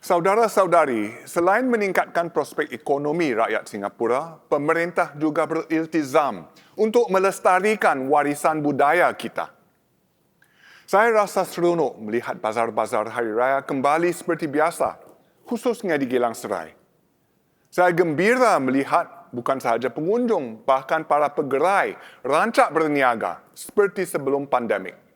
Saudara-saudari, selain meningkatkan prospek ekonomi rakyat Singapura, pemerintah juga beriltizam untuk melestarikan warisan budaya kita. Saya rasa seronok melihat bazar-bazar hari raya kembali seperti biasa, khususnya di Gelang Serai. Saya gembira melihat bukan sahaja pengunjung, bahkan para pegerai rancak berniaga seperti sebelum pandemik.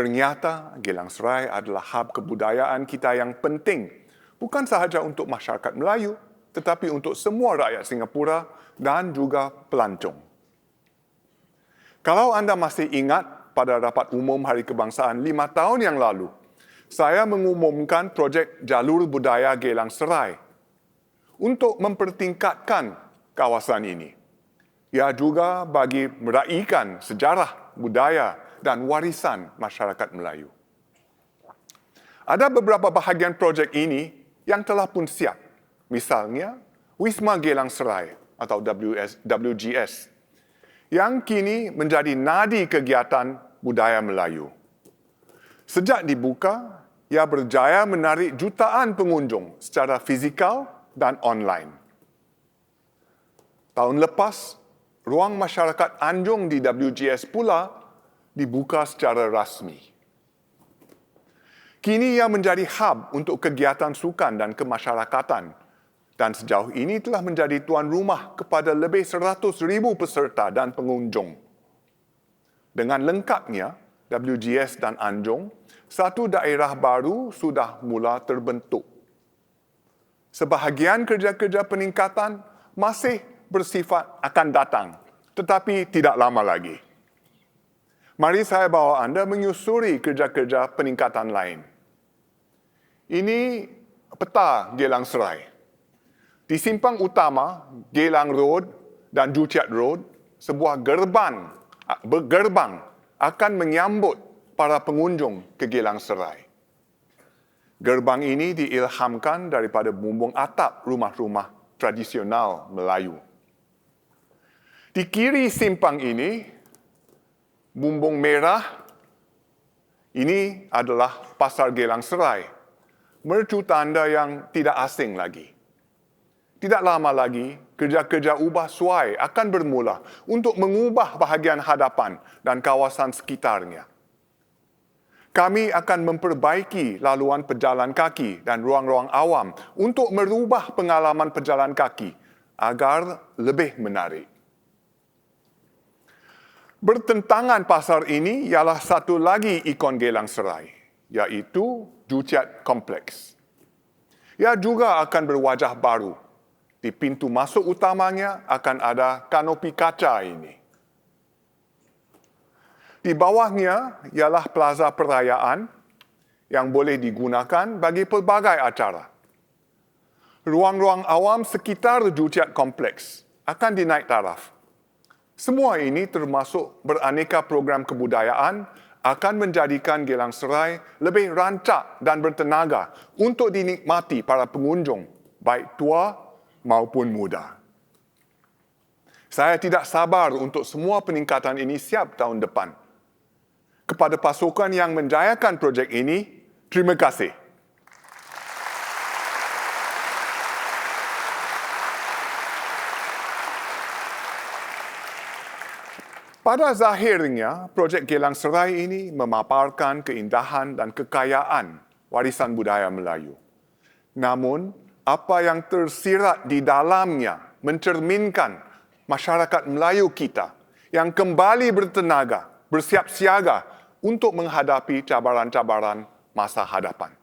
Ternyata Gelang Serai adalah hub kebudayaan kita yang penting, bukan sahaja untuk masyarakat Melayu, tetapi untuk semua rakyat Singapura dan juga pelancong. Kalau anda masih ingat pada rapat umum Hari Kebangsaan lima tahun yang lalu, saya mengumumkan projek Jalur Budaya Gelang Serai untuk mempertingkatkan kawasan ini. Ia juga bagi meraihkan sejarah budaya dan warisan masyarakat Melayu. Ada beberapa bahagian projek ini yang telah pun siap. Misalnya, Wisma Gelang Serai atau WS, WGS yang kini menjadi nadi kegiatan budaya Melayu. Sejak dibuka, ia berjaya menarik jutaan pengunjung secara fizikal dan online. Tahun lepas, ruang masyarakat Anjung di WGS pula dibuka secara rasmi. Kini ia menjadi hub untuk kegiatan sukan dan kemasyarakatan dan sejauh ini telah menjadi tuan rumah kepada lebih 100 ribu peserta dan pengunjung. Dengan lengkapnya, WGS dan Anjung, satu daerah baru sudah mula terbentuk. Sebahagian kerja-kerja peningkatan masih bersifat akan datang, tetapi tidak lama lagi. Mari saya bawa anda menyusuri kerja-kerja peningkatan lain. Ini peta Gelang Serai. Di simpang utama, Gelang Road dan Juciat Road, sebuah gerbang, gerbang akan menyambut para pengunjung ke Gelang Serai. Gerbang ini diilhamkan daripada bumbung atap rumah-rumah tradisional Melayu. Di kiri simpang ini, bumbung merah ini adalah pasar Gelang Serai. Mercu tanda yang tidak asing lagi. Tidak lama lagi, kerja-kerja ubah suai akan bermula untuk mengubah bahagian hadapan dan kawasan sekitarnya. Kami akan memperbaiki laluan pejalan kaki dan ruang-ruang awam untuk merubah pengalaman pejalan kaki agar lebih menarik. Bertentangan pasar ini ialah satu lagi ikon Gelang Serai, iaitu Juciat Kompleks. Ia juga akan berwajah baru. Di pintu masuk utamanya akan ada kanopi kaca ini. Di bawahnya ialah plaza perayaan yang boleh digunakan bagi pelbagai acara. Ruang-ruang awam sekitar Juciat Kompleks akan dinaik taraf semua ini termasuk beraneka program kebudayaan akan menjadikan Gelang Serai lebih rancak dan bertenaga untuk dinikmati para pengunjung, baik tua maupun muda. Saya tidak sabar untuk semua peningkatan ini siap tahun depan. Kepada pasukan yang menjayakan projek ini, terima kasih. Pada zahirnya, projek Gelang Serai ini memaparkan keindahan dan kekayaan warisan budaya Melayu. Namun, apa yang tersirat di dalamnya mencerminkan masyarakat Melayu kita yang kembali bertenaga, bersiap siaga untuk menghadapi cabaran-cabaran masa hadapan.